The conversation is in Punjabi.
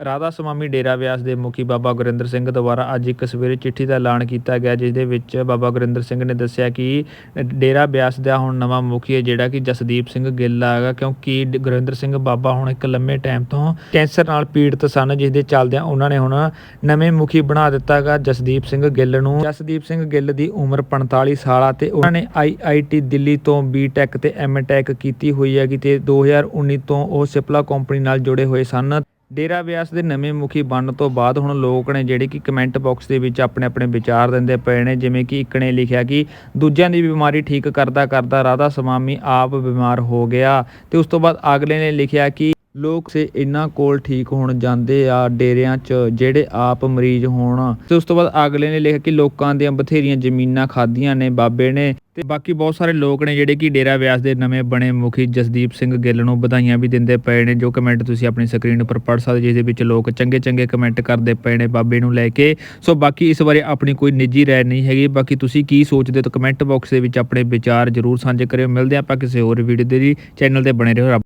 ਰਾਧਾ ਸਵਾਮੀ ਡੇਰਾ ਬਿਆਸ ਦੇ ਮੁਖੀ ਬਾਬਾ ਗੁਰਿੰਦਰ ਸਿੰਘ ਦੁਆਰਾ ਅੱਜ ਇੱਕ ਸਵੇਰੇ ਚਿੱਠੀ ਦਾ ਐਲਾਨ ਕੀਤਾ ਗਿਆ, ਜਿਸ ਦੇ ਵਿੱਚ ਬਾਬਾ ਗੁਰਿੰਦਰ ਸਿੰਘ ਨੇ ਦੱਸਿਆ ਕਿ ਡੇਰਾ ਬਿਆਸ ਦਾ ਹੁਣ ਨਵਾਂ ਮੁਖੀ ਹੈ, ਜਿਹੜਾ ਕਿ ਜਸਦੀਪ ਸਿੰਘ ਗਿੱਲ ਹੈਗਾ, ਕਿਉਂਕਿ ਗੁਰਿੰਦਰ ਸਿੰਘ ਬਾਬਾ ਹੁਣ ਇੱਕ ਲੰਮੇ ਟਾਈਮ ਤੋਂ ਕੈਂਸਰ ਨਾਲ ਪੀੜਤ ਸਨ, ਜਿਸ ਦੇ ਚੱਲਦਿਆਂ ਉਹਨਾਂ ਨੇ ਹੁਣ ਨਵੇਂ ਮੁਖੀ ਬਣਾ ਦਿੱਤਾ ਹੈਗਾ ਜਸਦੀਪ ਸਿੰਘ ਗਿੱਲ ਨੂੰ। ਜਸਦੀਪ ਸਿੰਘ ਗਿੱਲ ਦੀ ਉਮਰ 45 ਸਾਲ ਆ ਤੇ ਉਹਨਾਂ ਨੇ ਆਈਆਈਟੀ ਦਿੱਲੀ ਤੋਂ ਬੀਟੈਕ ਤੇ ਐਮਟੈਕ ਕੀਤੀ ਹੋਈ ਹੈਗੀ ਤੇ 2019 ਤੋਂ ਉਹ ਸਿਪਲਾ ਕੰਪਨੀ ਨਾਲ ਜੁੜੇ ਹੋਏ ਸਨ। ਡੇਰਾ ਵਿਆਸ ਦੇ ਨਵੇਂ ਮੁਖੀ ਬਣਨ ਤੋਂ ਬਾਅਦ ਹੁਣ ਲੋਕ ਨੇ ਜਿਹੜੇ ਕਿ ਕਮੈਂਟ ਬਾਕਸ ਦੇ ਵਿੱਚ ਆਪਣੇ ਆਪਣੇ ਵਿਚਾਰ ਦਿੰਦੇ ਪਏ ਨੇ, ਜਿਵੇਂ ਕਿ ਇੱਕ ਨੇ ਲਿਖਿਆ ਕਿ ਦੂਜਿਆਂ ਦੀ ਬਿਮਾਰੀ ਠੀਕ ਕਰਦਾ ਕਰਦਾ ਰਾਧਾ ਸਵਾਮੀ ਆਪ ਬਿਮਾਰ ਹੋ ਗਿਆ ਤੇ ਉਸ ਤੋਂ ਬਾਅਦ ਅਗਲੇ ਨੇ ਲਿਖਿਆ ਕਿ ਲੋਕ ਸੇ ਇਹਨਾਂ ਕੋਲ ਠੀਕ ਹੋਣ ਜਾਂਦੇ ਆ ਡੇਰਿਆਂ 'ਚ ਜਿਹੜੇ ਆਪ ਮਰੀਜ਼ ਹੋਣ। ਤੇ ਉਸ ਤੋਂ ਬਾਅਦ ਅਗਲੇ ਨੇ ਲਿਖਿਆ ਕਿ ਲੋਕਾਂ ਦੀਆਂ ਬਥੇਰੀਆਂ ਜ਼ਮੀਨਾਂ ਖਾਧੀਆਂ ਨੇ ਬਾਬੇ ਨੇ। ਤੇ ਬਾਕੀ ਬਹੁਤ ਸਾਰੇ ਲੋਕ ਨੇ ਜਿਹੜੇ ਕਿ ਡੇਰਾ ਵਿਆਸ ਦੇ ਨਵੇਂ ਬਣੇ ਮੁਖੀ ਜਸਦੀਪ ਸਿੰਘ ਗਿੱਲ ਨੂੰ ਵਧਾਈਆਂ ਵੀ ਦਿੰਦੇ ਪਏ ਨੇ, ਜੋ ਕਮੈਂਟ ਤੁਸੀਂ ਆਪਣੀ ਸਕਰੀਨ ਉੱਪਰ ਪੜ੍ਹ ਸਕਦੇ ਜਿਸ ਦੇ ਵਿੱਚ ਲੋਕ ਚੰਗੇ ਚੰਗੇ ਕਮੈਂਟ ਕਰਦੇ ਪਏ ਨੇ ਬਾਬੇ ਨੂੰ ਲੈ ਕੇ। ਸੋ ਬਾਕੀ ਇਸ ਬਾਰੇ ਆਪਣੀ ਕੋਈ ਨਿੱਜੀ ਰਾਏ ਨਹੀਂ ਹੈਗੀ। ਬਾਕੀ ਤੁਸੀਂ ਕੀ ਸੋਚਦੇ ਹੋ, ਤਾਂ ਕਮੈਂਟ ਬਾਕਸ ਦੇ ਵਿੱਚ ਆਪਣੇ ਵਿਚਾਰ ਜ਼ਰੂਰ ਸਾਂਝੇ ਕਰਿਓ। ਮਿਲਦੇ ਹਾਂ ਆਪਾਂ ਕਿਸੇ ਹੋਰ ਵੀਡੀਓ ਦੇ ਜੀ। ਚੈਨਲ ਤੇ ਬਣੇ ਰਹੋ ਰੱਬ